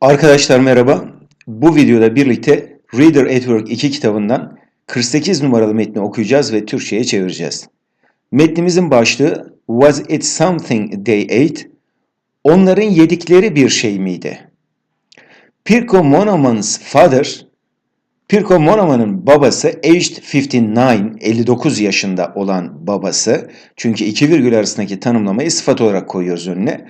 Arkadaşlar merhaba. Bu videoda birlikte Reader at Work 2 kitabından 48 numaralı metni okuyacağız ve Türkçe'ye çevireceğiz. Metnimizin başlığı Was it something they ate? Onların yedikleri bir şey miydi? Pirko Monoman's father, Pirko Monoman'ın babası aged 59, 59 yaşında olan babası, çünkü iki virgül arasındaki tanımlamayı sıfat olarak koyuyoruz önüne,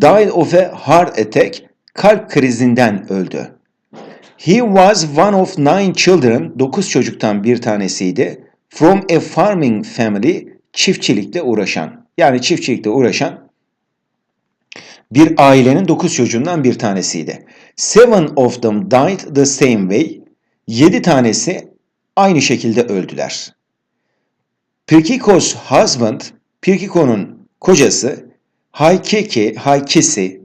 died of a heart attack, kalp krizinden öldü. He was one of nine children, dokuz çocuktan bir tanesiydi. From a farming family, çiftçilikle uğraşan. Yani çiftçilikle uğraşan bir ailenin dokuz çocuğundan bir tanesiydi. Seven of them died the same way. Yedi tanesi aynı şekilde öldüler. Pirkiko's husband, Pirkiko'nun kocası, Haikeki, Haikisi,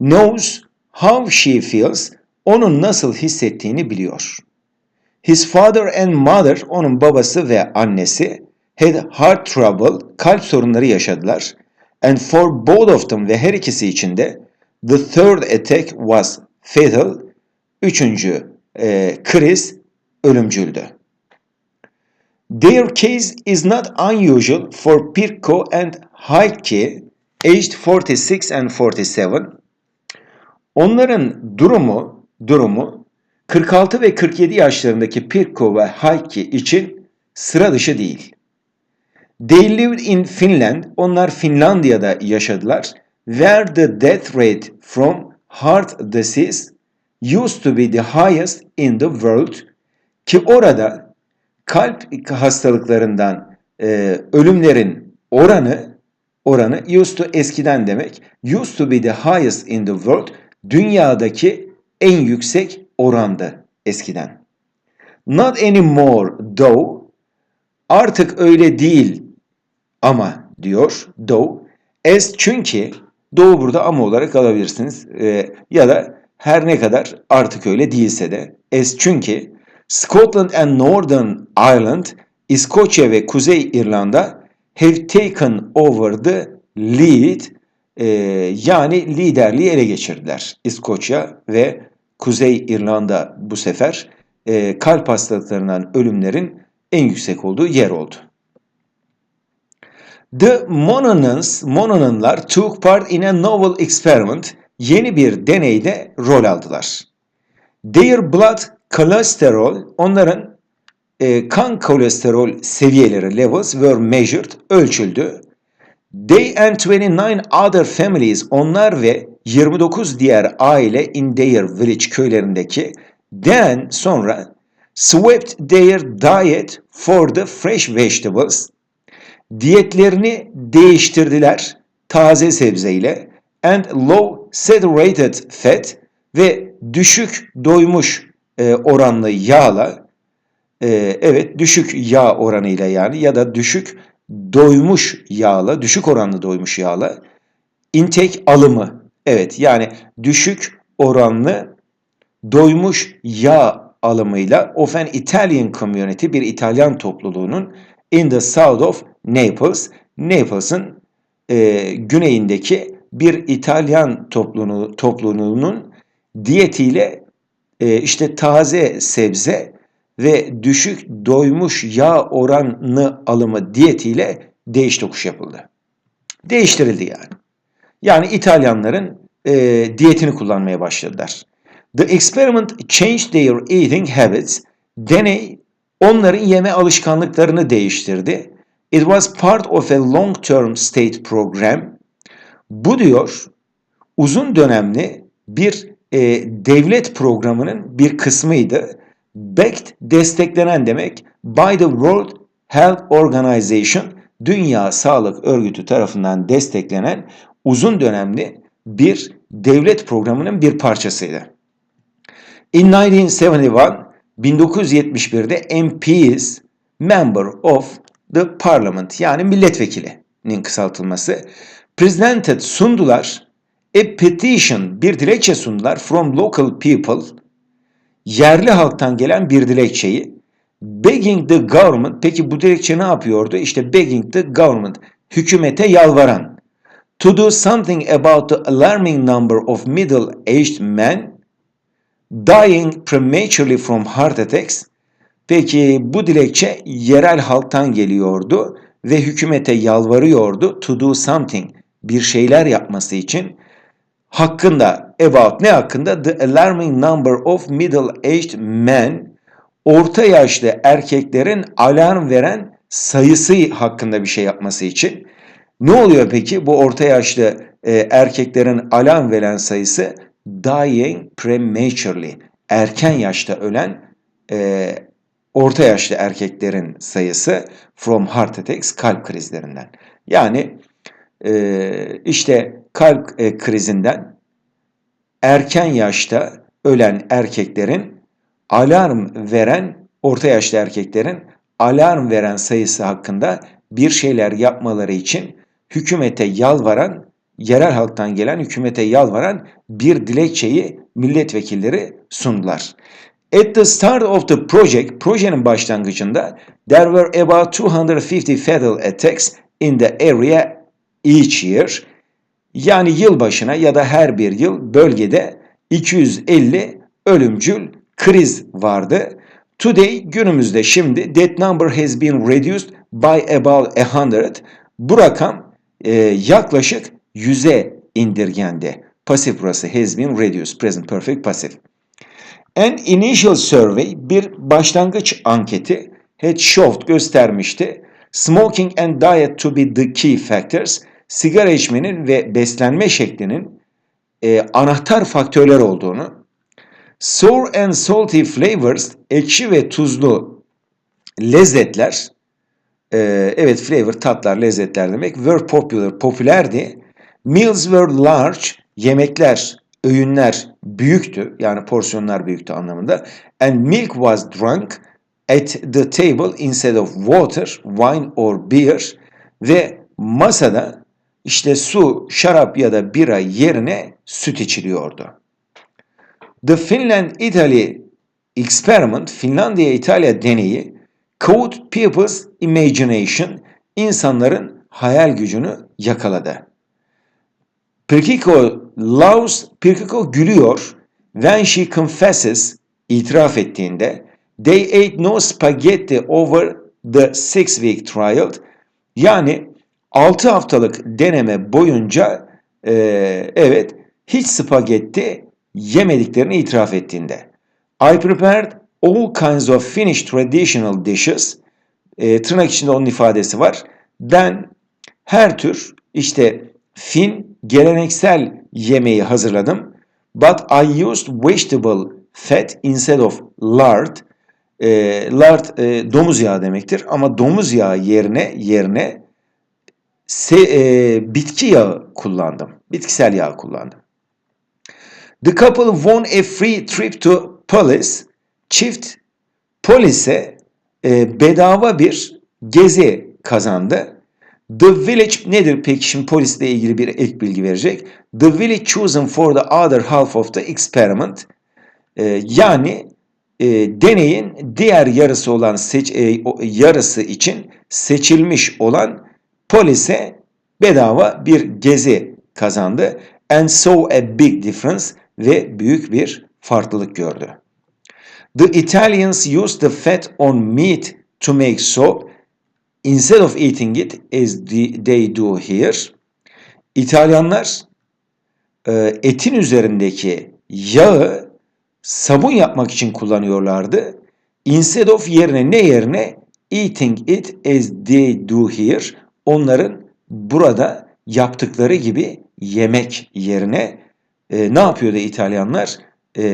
knows how she feels, onun nasıl hissettiğini biliyor. His father and mother, onun babası ve annesi, had heart trouble, kalp sorunları yaşadılar. And for both of them ve her ikisi için de the third attack was fatal. Üçüncü e, kriz ölümcüldü. Their case is not unusual for Pirko and Heike, aged 46 and 47. Onların durumu durumu 46 ve 47 yaşlarındaki Pirko ve Heike için sıra dışı değil. They lived in Finland. Onlar Finlandiya'da yaşadılar. Where the death rate from heart disease used to be the highest in the world. Ki orada kalp hastalıklarından e, ölümlerin oranı oranı used to eskiden demek. Used to be the highest in the world. Dünyadaki en yüksek orandı eskiden. Not anymore though. Artık öyle değil ama diyor though. As çünkü though burada ama olarak alabilirsiniz. Ee, ya da her ne kadar artık öyle değilse de as çünkü Scotland and Northern Ireland İskoçya ve Kuzey İrlanda have taken over the lead e, yani liderliği ele geçirdiler. İskoçya ve Kuzey İrlanda bu sefer e, kalp hastalıklarından ölümlerin en yüksek olduğu yer oldu. The Mononans, Mononanlar took part in a novel experiment. Yeni bir deneyde rol aldılar. Their blood cholesterol, onların e, kan kolesterol seviyeleri levels were measured, ölçüldü. They and 29 other families, onlar ve 29 diğer aile in their village köylerindeki then sonra swapped their diet for the fresh vegetables. Diyetlerini değiştirdiler taze sebzeyle and low saturated fat ve düşük doymuş e, oranlı yağla e, evet düşük yağ oranıyla yani ya da düşük doymuş yağla, düşük oranlı doymuş yağla intake alımı. Evet yani düşük oranlı doymuş yağ alımıyla of an Italian community bir İtalyan topluluğunun in the south of Naples, Naples'ın e, güneyindeki bir İtalyan topluluğu, topluluğunun diyetiyle e, işte taze sebze ve düşük doymuş yağ oranı alımı diyetiyle değiş tokuş yapıldı. Değiştirildi yani. Yani İtalyanların e, diyetini kullanmaya başladılar. The experiment changed their eating habits. Deney onların yeme alışkanlıklarını değiştirdi. It was part of a long-term state program. Bu diyor uzun dönemli bir e, devlet programının bir kısmıydı. Backed desteklenen demek by the World Health Organization Dünya Sağlık Örgütü tarafından desteklenen uzun dönemli bir devlet programının bir parçasıydı. In 1971 1971'de MPs Member of the Parliament yani milletvekilinin kısaltılması presented sundular a petition bir dilekçe sundular from local people yerli halktan gelen bir dilekçeyi begging the government peki bu dilekçe ne yapıyordu? İşte begging the government hükümete yalvaran to do something about the alarming number of middle-aged men dying prematurely from heart attacks. Peki bu dilekçe yerel halktan geliyordu ve hükümete yalvarıyordu to do something, bir şeyler yapması için. Hakkında, about ne hakkında? The alarming number of middle-aged men, orta yaşlı erkeklerin alarm veren sayısı hakkında bir şey yapması için. Ne oluyor peki? Bu orta yaşlı e, erkeklerin alarm veren sayısı dying prematurely, erken yaşta ölen e, orta yaşlı erkeklerin sayısı from heart attacks, kalp krizlerinden. Yani e, işte kalp e, krizinden erken yaşta ölen erkeklerin alarm veren, orta yaşlı erkeklerin alarm veren sayısı hakkında bir şeyler yapmaları için hükümete yalvaran, yerel halktan gelen hükümete yalvaran bir dilekçeyi milletvekilleri sundular. At the start of the project, projenin başlangıcında there were about 250 fatal attacks in the area each year. Yani yıl başına ya da her bir yıl bölgede 250 ölümcül kriz vardı. Today günümüzde şimdi that number has been reduced by about 100. Bu rakam e, yaklaşık 100'e indirgendi. Pasif burası has been reduced. Present perfect passive. An initial survey bir başlangıç anketi had showed göstermişti. Smoking and diet to be the key factors. Sigara içmenin ve beslenme şeklinin e, anahtar faktörler olduğunu. Sour and salty flavors, ekşi ve tuzlu lezzetler, e, evet flavor tatlar, lezzetler demek, were popular, popülerdi. Meals were large, yemekler, öğünler büyüktü, yani porsiyonlar büyüktü anlamında. And milk was drunk at the table instead of water, wine or beer. Ve masada işte su, şarap ya da bira yerine süt içiliyordu. The Finland-Italy experiment, Finlandiya-İtalya deneyi, caught people's imagination, insanların hayal gücünü yakaladı. Pirkiko laughs, Pirkiko gülüyor. When she confesses, itiraf ettiğinde, they ate no spaghetti over the six week trial. Yani 6 haftalık deneme boyunca e, evet hiç spagetti yemediklerini itiraf ettiğinde. I prepared all kinds of Finnish traditional dishes. E, tırnak içinde onun ifadesi var. Ben her tür işte Fin geleneksel yemeği hazırladım. But I used vegetable fat instead of lard. E, lard e, domuz yağı demektir ama domuz yağı yerine yerine se, e, bitki yağı kullandım. Bitkisel yağ kullandım. The couple won a free trip to Police. Çift polise e, bedava bir gezi kazandı. The village nedir peki şimdi polisle ilgili bir ek bilgi verecek. The village chosen for the other half of the experiment. E, yani e, deneyin diğer yarısı olan seç, e, yarısı için seçilmiş olan polise bedava bir gezi kazandı. And saw a big difference ve büyük bir farklılık gördü. The Italians used the fat on meat to make soap instead of eating it as they do here. İtalyanlar e, etin üzerindeki yağı sabun yapmak için kullanıyorlardı. Instead of yerine ne yerine eating it as they do here onların burada yaptıkları gibi yemek yerine e, ne yapıyordu İtalyanlar? E,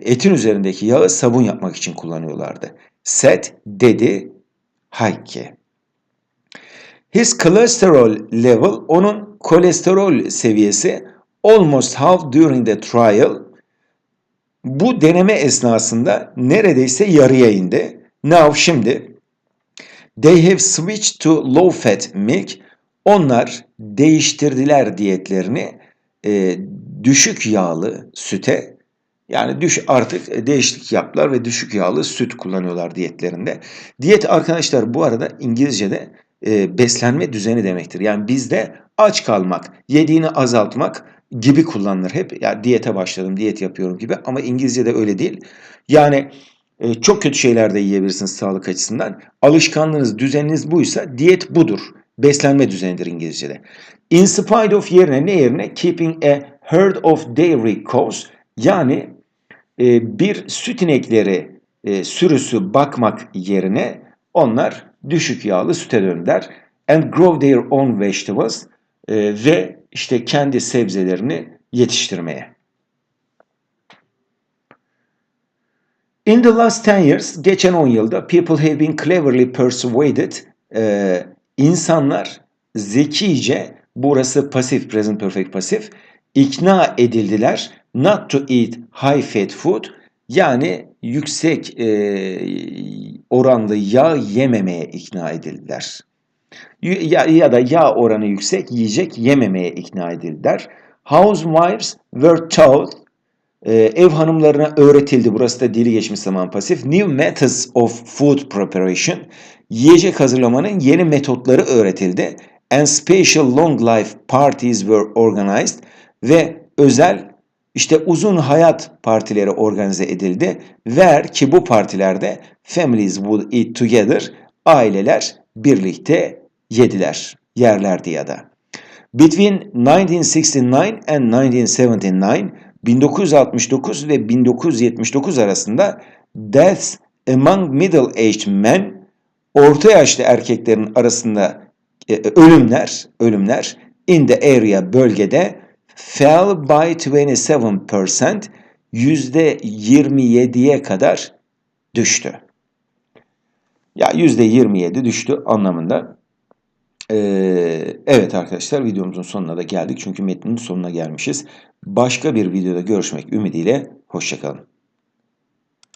etin üzerindeki yağı sabun yapmak için kullanıyorlardı. Set dedi Hayke. His cholesterol level, onun kolesterol seviyesi almost half during the trial. Bu deneme esnasında neredeyse yarıya indi. Now şimdi they have switched to low fat milk. Onlar değiştirdiler diyetlerini e, düşük yağlı süte yani düş artık değişiklik yaptılar ve düşük yağlı süt kullanıyorlar diyetlerinde. Diyet arkadaşlar bu arada İngilizce'de e, beslenme düzeni demektir. Yani bizde aç kalmak, yediğini azaltmak, gibi kullanılır hep. Ya diyete başladım, diyet yapıyorum gibi ama İngilizce'de öyle değil. Yani e, çok kötü şeyler de yiyebilirsiniz sağlık açısından. Alışkanlığınız, düzeniniz buysa diyet budur. Beslenme düzenidir İngilizce'de. In spite of yerine ne yerine? Keeping a herd of dairy cows yani e, bir süt inekleri e, sürüsü bakmak yerine onlar düşük yağlı süte döndüler. And grow their own vegetables e, ve işte kendi sebzelerini yetiştirmeye. In the last 10 years, geçen 10 yılda people have been cleverly persuaded, e, insanlar zekice, burası pasif, present perfect pasif, ikna edildiler not to eat high fat food, yani yüksek e, oranlı yağ yememeye ikna edildiler. Ya, ya da yağ oranı yüksek yiyecek yememeye ikna edildiler. Housewives were taught ee, ev hanımlarına öğretildi. Burası da dili geçmiş zaman pasif. New methods of food preparation. Yiyecek hazırlamanın yeni metotları öğretildi. And special long life parties were organized. Ve özel işte uzun hayat partileri organize edildi. Where ki bu partilerde families would eat together. Aileler birlikte yediler, yerlerdi ya da. Between 1969 and 1979 1969 ve 1979 arasında deaths among middle-aged men orta yaşlı erkeklerin arasında e, ölümler ölümler in the area bölgede fell by 27% yüzde 27'ye kadar düştü. Ya yüzde 27 düştü anlamında. Ee, evet arkadaşlar videomuzun sonuna da geldik. Çünkü metnin sonuna gelmişiz. Başka bir videoda görüşmek ümidiyle. Hoşçakalın.